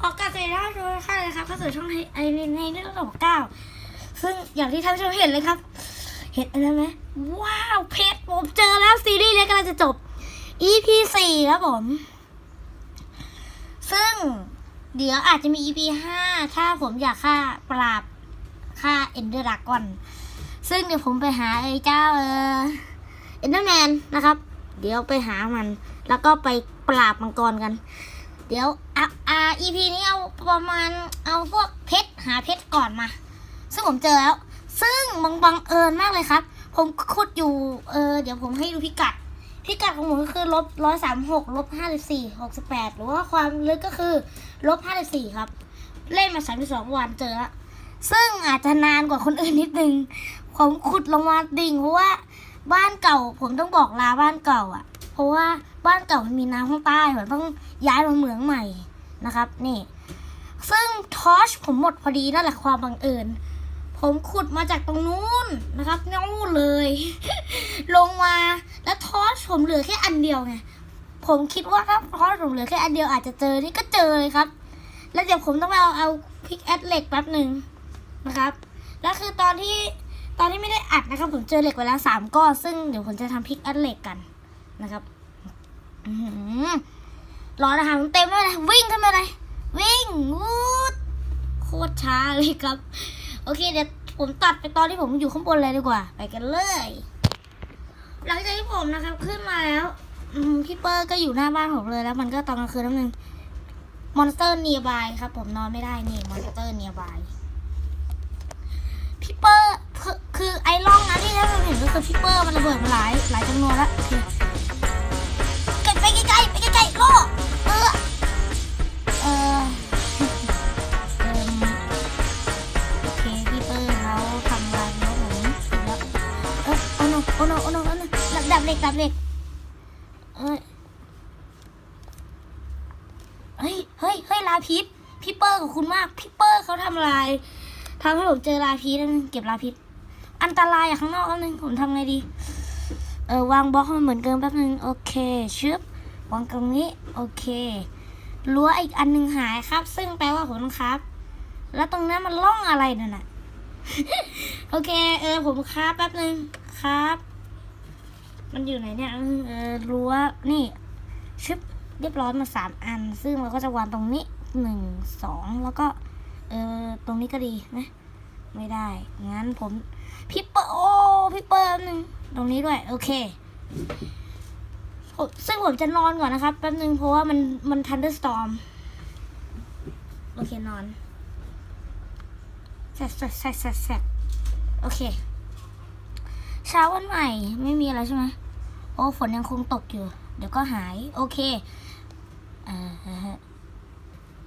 ขอกราบสวัสดีท่านผู้ชมทุกท่านเลยครับเข้าสู่ช่องไทยไอในในเรื่องของเก้าซึ่งอย่างที่ท่านผู้ชมเห็นเลยครับ เห็นอะไรไหมว้าวเพชรผมเจอแล้วซีรีส์นี้กำลังจะจบ EP สี่ครับผม ซึ่งเดี๋ยวอาจจะมี EP ห้าถ้าผมอยากฆ่าปราบฆ่าเอนเดอร์ดากอนซึ่งเดี๋ยวผมไปหาไอ้เจ้าเออเอนเดอร์แมนนะครับ เดี๋ยวไปหามัน แล้วก็ไปปราบมังกรกัน เดี๋ยวอะอ่า EP นี้เอาประมาณเอาพวกเพชรหาเพชรก่อนมา ซึ่งผมเจอแล้ว ซึ่งบังบังเอิญมากเลยครับ ผมขุดอยู่เออเดี๋ยวผมให้ดูพิกัด พิกัดของผมก็คือลบร้อยสามหกลบห้าสิบสี่หกสิบแปดหรือว่าความลึกก็คือลบห้าสิบสี่ครับ เล่นมาสามสิบสองวันเจอแล้วซึ่งอาจจะนานกว่าคนอื่นนิดนึงผมขุดลงมาดิ่งเพราะว่าบ้านเก่า ผมต้องบอกลาบ้านเก่าอะ เพราะว่า บ้านเก่ามันมีน้ำข้างใต้ผมต้องย้ายมาเหมืองใหม่นะครับ นี่ ซึ่งทอชผมหมดพอดีนั่นแหละความบังเอิญ ผมขุดมาจากตรงนู้นนะครับนู่นเลย ลงมาแล้วทอชผมเหลือแค่อันเดียวไงผมคิดว่าถ้าทอชผมเหลือแค่อันเดียวอาจจะเจอนี่ก็เจอเลยครับ แล้วเดี๋ยวผมต้องไปเอาเอาพิกแอดเหล็กแป๊บหนึ่งนะครับแล้วคือตอนที่ตอนที่ไม่ได้อัดนะครับ ผมเจอเหล็กไว้แล้วสามก้อนซึ่งเดี๋ยวผมจะทำพิกแอดเหล็กกันนะครับ รออาหารเต็มไม่เป็นไรวิ่งขึ้นมาเลย วิ่งวูดโคตรช้าเลยครับ โอเคเดี๋ยวผมตัดไปตอนที่ผมอยู่ข้างบนเลยดีกว่า ไปกันเลย หลังจากที่ผมนะครับ ขึ้นมาแล้วพี่เปอร์ก็อยู่หน้าบ้านผมเลยแล้ว มันก็ตอนกลางคืนนิดนึงมอนสเตอร์เนียบายครับ ผมนอนไม่ได้นี่มอนสเตอร์เนียบายพี่เปอร์คือไอ้ร่องนะที่ท่านผู้ชมเห็นก็คือพี่เปอร์มันระเบิดมาหลายหลายจำนวนแล้ว นอนโอ้โนโอ้โนดับดับเหล็กดับเหล็กเอ้ยเฮ้ยเฮ้ยเฮ้ยลาพิษพี่เปิ้ลขอบคุณมากพี่เปิ้ลเขาทำลายทำให้ผมเจอลาพิษแล้วนึงเก็บลาพิษอันตรายอะข้างนอกแล้วนึงผมทำไงดี เออวางบล็อกมันเหมือนเดิมแป๊บนึงโอเคชึบวางตรงนี้โอเครั้วอีกอันหนึ่งหายครับ ซึ่งแปลว่าผมครับ แล้วตรงนั้นมันล่องอะไรนั่นน่ะ โอเค เออผมครับแป๊บนึงครับ มันอยู่ไหนเนี่ยเออรั้วนี่ชึบเรียบร้อยมาสามอัน ซึ่งเราก็จะวางตรงนี้หนึ่งสองแล้วก็ เออตรงนี้ก็ดีไหมไม่ได้ งั้นผมพี่เปอร์โอ้พี่เปอร์แป๊บนึงตรงนี้ด้วย โอเคซึ่งผมจะนอนก่อนนะครับแป๊บนึงเพราะว่ามันมันทันเดอร์สตอมโอเคนอนแซดแซดแซดแซดแซดโอเค เช้าวันใหม่ไม่มีอะไรใช่ไหมโอ้ฝนยังคงตกอยู่ เดี๋ยวก็หาย โอเคอ่า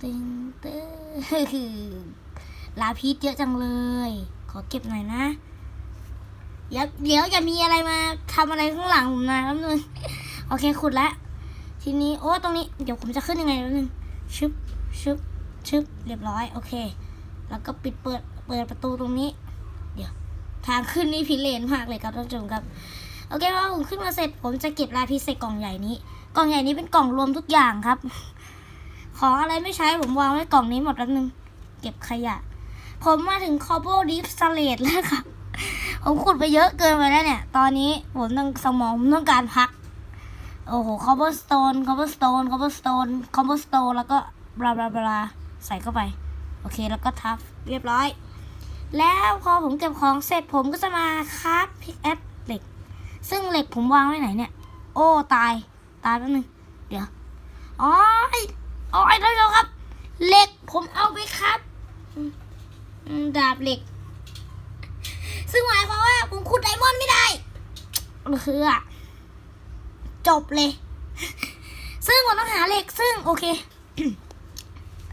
ตึงตึงลาพีชเยอะจังเลย ขอเก็บหน่อยนะเดี๋ยวเดี๋ยวอย่ามีอะไรมาทำอะไรข้างหลังผมนะแป๊บนึงโอเคขุดแล้วทีนี้โอ้ตรงนี้เดี๋ยวผมจะขึ้นยังไงแป๊บนึงชึบชึบชึบเรียบร้อย โอเค แล้วก็ปิดเปิดเปิดประตูตรงนี้ ทางขึ้นนี่พิเรนมากเลยครับท่านผู้ชมครับ โอเคพอผมขึ้นมาเสร็จผมจะเก็บลายพีชใส่กล่องใหญ่นี้ กล่องใหญ่นี้เป็นกล่องรวมทุกอย่างครับ ของอะไรไม่ใช้ผมวางไว้กล่องนี้หมดแล้วนึง เก็บขยะ ผมมาถึงคอโบดิฟสเลดแล้วครับผมขุดไปเยอะเกินไปแล้วเนี่ย ตอนนี้ผมต้องสมองผมต้องการพัก โอ้โหคอ b บ e s สโตนคอ b บ e s สโตนคอ b บ e s สโตนคอ b บ e s สโตนแล้วก็บลาบลาบลาใส่เข้าไป โอเคแล้วก็ทับเรียบร้อย แล้วพอผมเก็บของเสร็จผมก็จะมาคราฟพิกแอดเหล็ก ซึ่งเหล็กผมวางไว้ไหนเนี่ย โอ้ตาย ตายแป๊บนึง เดี๋ยวอ๋ออ๋อไอ้ท่านผู้ชมครับ เหล็กผมเอาไปครับดาบเหล็ก ซึ่งหมายความว่าผมขุดไดมอนด์ไม่ได้คืออะจบเลย ซึ่งผมต้องหาเหล็กซึ่งโอเค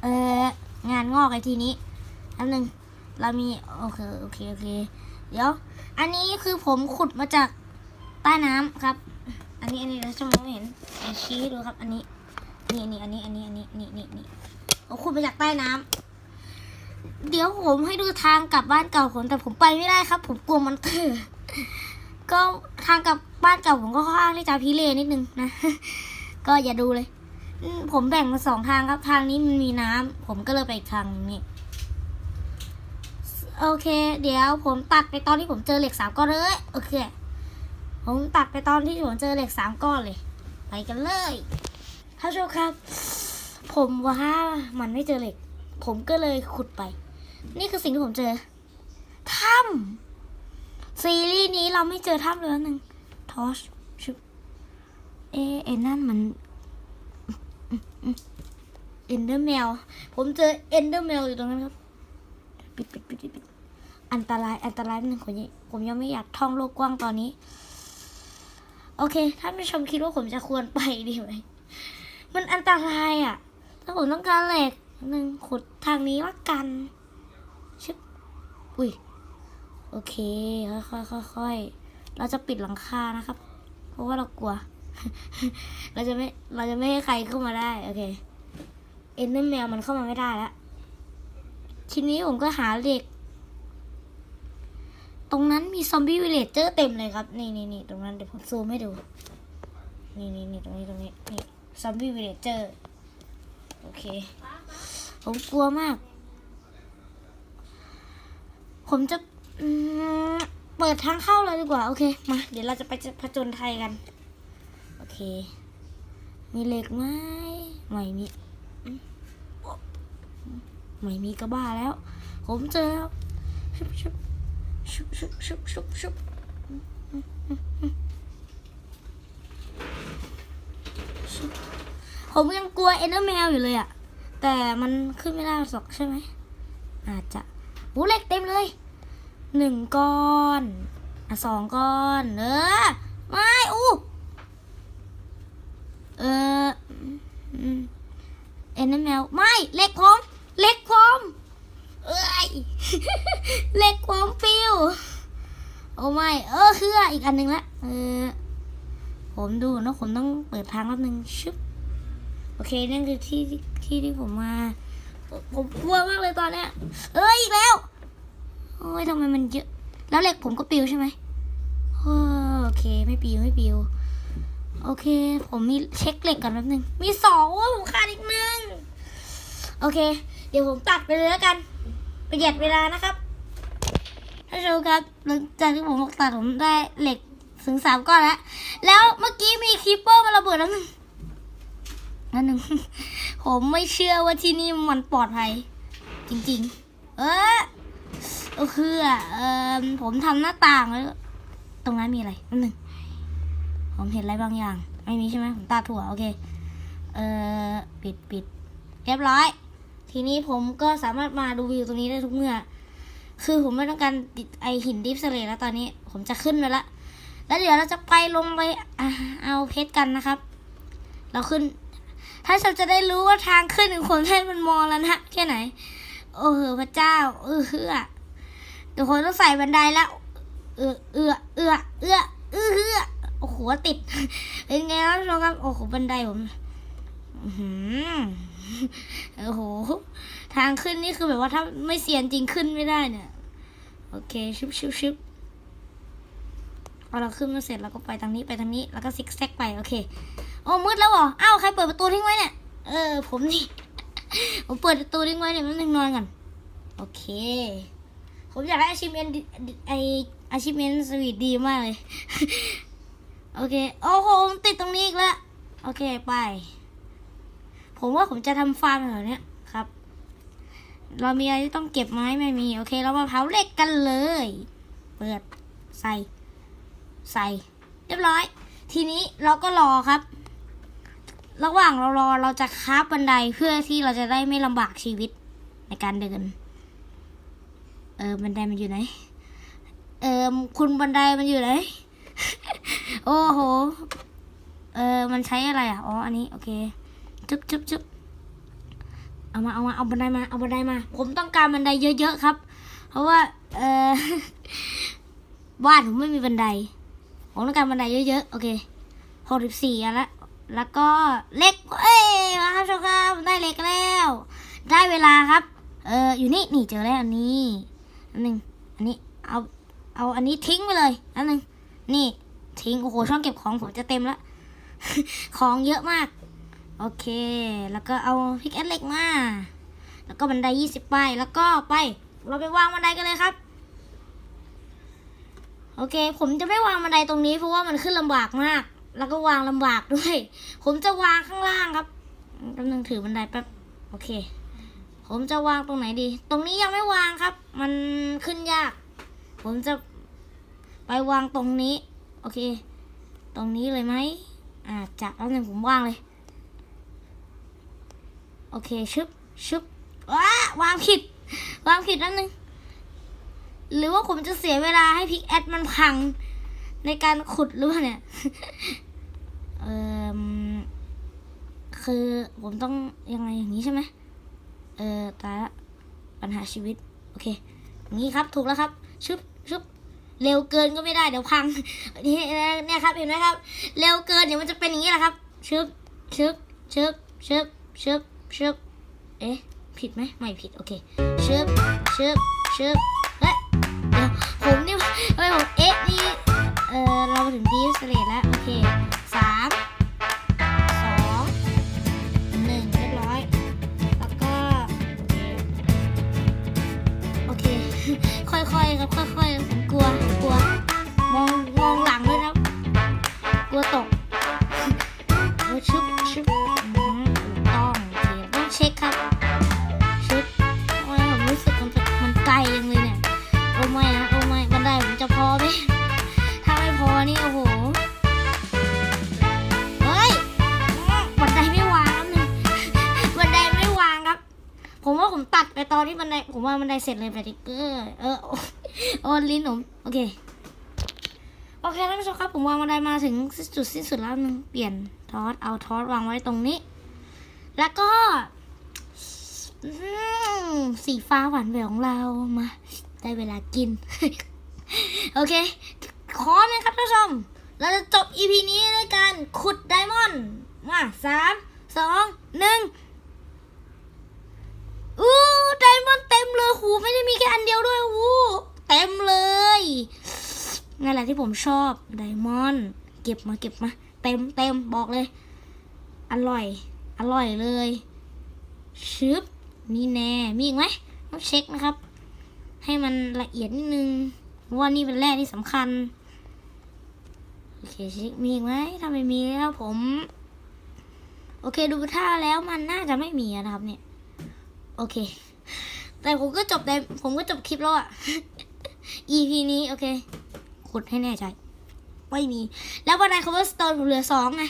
เอองานงอกไอทีนี้อันหนึ่ง เรามีโอเคโอเคโอเคเดี๋ยว อันนี้คือผมขุดมาจากใต้น้ำครับ อันนี้อันนี้เราจะมองไม่เห็นชี้ดูครับ อันนี้นี่นี่อันนี้อันนี้อันนี้นี่นี่นี่ผมขุดมาจากใต้น้ำเดี๋ยวผมให้ดูทางกลับบ้านเก่าผมแต่ผมไปไม่ได้ครับ ผมกลัวมอนเตอร์ก็ทางกลับบ้านเก่าผมก็ค่อนข้างที่จะพิเรนนิดนึงนะก็อย่าดูเลย ผมแบ่งมาสองทางครับทางนี้มันมีน้ำผมก็เลยไปอีกทางนึงนี่ โอเค เดี๋ยวผมตัดไปตอนที่ผมเจอเหล็กสามก้อนเลยโอเค ผมตัดไปตอนที่ผมเจอเหล็กสามก้อนเลย ไปกันเลยท่านผู้ชมครับ ผมว่ามันไม่เจอเหล็ก ผมก็เลยขุดไป นี่คือสิ่งที่ผมเจอถ้ำซีรีส์นี้เราไม่เจอถ้ำเลยหนึ่งทอชชุบเอเอ็นั่นมันเอนเดอร์แมว ผมเจอเอ็นเดอร์แมวอยู่ตรงนั้นครับ ปิดปิดปิดปิดอันตรายอันตรายนิดนึงผมยังผมยังไม่อยากท่องโลกกว้างตอนนี้ โอเคท่านผู้ชมคิดว่าผมจะควรไปดีไหมมันอันตรายอะ ถ้าผมต้องการเหล็กหนึ่งขุดทางนี้ละกันชึบอุ้ยโอเคค่อยๆค่อยๆเราจะปิดหลังคานะครับ เพราะว่าเรากลัว เราจะไม่เราจะไม่ให้ใครเข้ามาได้ โอเคเอ็นเดอร์แมวมันเข้ามาไม่ได้แล้ว ทีนี้ผมก็หาเหล็ก ตรงนั้นมีซอมบี้วิลเลจเจอร์เต็มเลยครับ นี่นี่นี่ตรงนั้นเดี๋ยวผมซูมให้ดู นี่นี่นี่ตรงนี้ตรงนี้นี่ซอมบี้วิลเลจเจอร์ โอเค ผมกลัวมาก ผมจะเปิดทางเข้าเลยดีกว่า โอเค มา เดี๋ยวเราจะไปผจญไทยกัน โอเค มีเหล็กไหมไม่มีอืม ไม่มีก็บ้าแล้ว ผมเจอแล้วชุบชุบชุบชุบชุบชุบผมยังกลัวเอ็นเดอร์แมวอยู่เลยอะแต่มันขึ้นไม่ได้สอกใช่ไหมอาจจะบูเล็กเต็มเลยหนึ่งก้อนอะสองก้อนเออไม่อู้เออเอ็นเดอร์แมวไม่เล็กผม เหล็กผมปิวโอ้ไม่ เออคืออีกอันหนึ่งละเออผมดูนะผมต้องเปิดทางแป๊บนึงชึบโอเคนั่นคือที่ที่ที่ผมมา ผมกลัวมากเลยตอนเนี้ยเอ้ยอีกแล้วโอ้ยทำไมมันเยอะ แล้วเหล็กผมก็ปิวใช่ไหมโอเคไม่ปิวไม่ปิวโอเค ผมมีเช็คเหล็กก่อนแป๊บนึง มีสองผมขาดอีกหนึ่งโอเค เดี๋ยวผมตัดไปเลยแล้วกัน ประหยัดเวลานะครับท่านผู้ชมครับหลังจากที่ผมตัดผมได้เหล็กถึงสามก้อนแล้ว แล้วเมื่อกี้มีคีปเปอร์มาระเบิดแล้วหนึ่งนั่นหนึ่งผมไม่เชื่อว่าที่นี่มันปลอดภัย จริง ๆ เออก็คืออะเออผมทำหน้าต่างแล้วตรงนั้นมีอะไรนิดหนึ่งผมเห็นอะไรบางอย่าง ไม่มีใช่ไหมผมตาถั่วโอเค เออปิดปิดเรียบร้อย ทีนี้ผมก็สามารถมาดูวิวตรงนี้ได้ทุกเมื่อ คือผมไม่ต้องการติดไอหินดิฟสเลตแล้วตอนนี้ ผมจะขึ้นไปละ แล้วเดี๋ยวเราจะไปลงไปเอาเพชรกันนะครับ เราขึ้น ถ้าเราจะได้รู้ว่าทางขึ้นของคนท่นมันมองแล้วนะแค่ไหน โอ้โหพระเจ้า เออเฮือเดี๋ยวคนต้องใส่บันไดแล้ว เออเออเออเออเออเฮือโอ้โหติด เป็นไงครับทุกท่านครับ โอ้โหบันไดผม อื้อหือ โอ้โห ทางขึ้นนี่คือแบบว่าถ้าไม่เซียนจริงขึ้นไม่ได้เนี่ย โอเคชุบชุบชุบพอเราขึ้นมาเสร็จเราก็ไปทางนี้ไปทางนี้แล้วก็ซิกแซกไปโอเคโอ้มืดแล้วเหรออ้าวใครเปิดประตูทิ้งไว้เนี่ยเออ ผมนี่ ผมเปิดประตูทิ้งไว้เนี่ยมันนึงนอนก่อนโอเค ผมอยากได้อาชีพเมนไออาชีพเมนสวีทดีมากเลย โอเค โอ้โหติดตรงนี้อีกแล้ว โอเค ไป ผมว่าผมจะทำฟาร์มแถวเนี้ยครับ เรามีอะไรที่ต้องเก็บไหมไม่มี โอเค เรามาเผาเหล็กกันเลย เปิดใส่ ใส่ เรียบร้อย ทีนี้เราก็รอครับ ระหว่างเรารอเราจะคาบบันไดเพื่อที่เราจะได้ไม่ลำบากชีวิตในการเดิน เออบันไดมันอยู่ไหน เออคุณบันไดมันอยู่ไหน โอ้โห เออมันใช้อะไรอะ อ๋อ อันนี้ โอเค จุ๊บจุ๊บจุ๊บเอามาเอามาเอาบันไดมาเอาบันไดมา ผมต้องการบันไดเยอะๆครับ เพราะว่าเออบ้านผมไม่มีบันไดผมต้องการบันไดเยอะๆโอเคหกสิบสี่อันละแล้วก็เล็กเอ้ยมาครับชมครับได้เล็กแล้ว ได้เวลาครับ เอออยู่นี่นี่เจอแล้วอันนี้อันหนึ่งอันนี้เอาเอาอันนี้ทิ้งไปเลยอันหนึ่งนี่ทิ้งโอ้โหช่องเก็บของผมจะเต็มล้วของเยอะมาก โอเค แล้วก็เอาพิกแอดเหล็กมา แล้วก็บันไดยี่สิบป้ายแล้วก็ไป เราไปวางบันไดกันเลยครับ โอเค ผมจะไม่วางบันไดตรงนี้เพราะว่ามันขึ้นลำบากมาก แล้วก็วางลำบากด้วย ผมจะวางข้างล่างครับกำลังถือบันไดแป๊บ โอเค ผมจะวางตรงไหนดี ตรงนี้ยังไม่วางครับ มันขึ้นยาก ผมจะไปวางตรงนี้ โอเค ตรงนี้เลยไหมอาจจะแล้วหนึ่งผมวางเลย โอเคชึบชึบว้าวางผิด วางผิดแล้วหนึ่งหรือว่าผมจะเสียเวลาให้พิกแอดมันพัง ในการขุดหรือเปล่าเนี่ย เออคือผมต้องยังไงอย่างนี้ใช่ไหม เออตายละปัญหาชีวิต โอเคนี้ครับถูกแล้วครับชึบชึบเร็วเกินก็ไม่ได้เดี๋ยวพังนี่เนี่ยครับเห็นไหมครับ เร็วเกินเดี๋ยวมันจะเป็นอย่างนี้แหละครับชึบชึบชึบชึบชึบ ชึบเอ๊ะ ผิดไหมไม่ผิด โอเคชึบชึบชึบ ผมว่าบันได้เสร็จเลยแบติ๊กเกอร์ เออ โอ้โอ้ลิ้นผม โอเค โอเคท่านผู้ชมครับ ผมวางบันได้มาถึงจุดสิ้นสุดแล้วหนึงเปลี่ยนทอสเอาทอสวางไว้ตรงนี้ แล้วก็สีฟ้าหวานแหววของเรามา ได้เวลากิน โอเค ขอไหมครับท่านผู้ชม เราจะจบ EP นี้ด้วยการขุดไดมอนด์มาสามสองหนึ่ง อู้ไดมอนด์เต็มเลยหูไม่ได้มีแค่อันเดียวด้วยหูเต็มเลยนั่นแหละที่ผมชอบไดมอนด์เก็บมาเก็บมาเต็มเต็มบอกเลย อร่อย อร่อยเลยชึบนี่แน่มีอีกไหมต้องเช็คนะครับ ให้มันละเอียดนิดนึงว่านี่เป็นแร่ที่สำคัญโอเคเช็คมีอีกไหมถ้าไม่มีแล้วผม โอเคดูท่าแล้วมันน่าจะไม่มีนะครับเนี่ย โอเค แต่ผมก็จบแต่ผมก็จบคลิปแล้วอะ EP นี้โอเคขุดให้แน่ใจ ไม่มี แล้วบันได cover stone ผมเหลือสองไง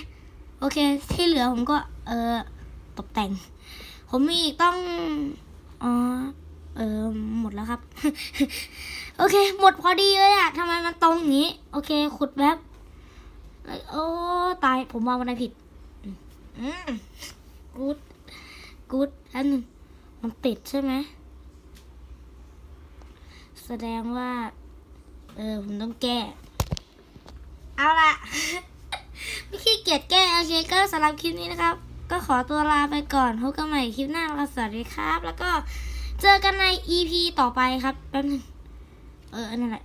โอเค ที่เหลือผมก็ เออตกแต่ง ผมมีอีกต้องอ๋อเออหมดแล้วครับ โอเค หมดพอดีเลยอะทำไมมันตรงอย่างนี้ โอเค ขุดแบบโอ้ตายผมวางบันไดผิด อืมกูดกูดอันหนึ่ง มันติดใช่ไหม แสดงว่า เออ ผมต้องแก้ เอาละไม่ขี้เกียจแก้โอเคก็สำหรับคลิปนี้นะครับ ก็ขอตัวลาไปก่อนพบกันใหม่คลิปหน้าแล้วสวัสดีครับ แล้วก็เจอกันใน EP ต่อไปครับแป๊บนึงเออนั่นแหละ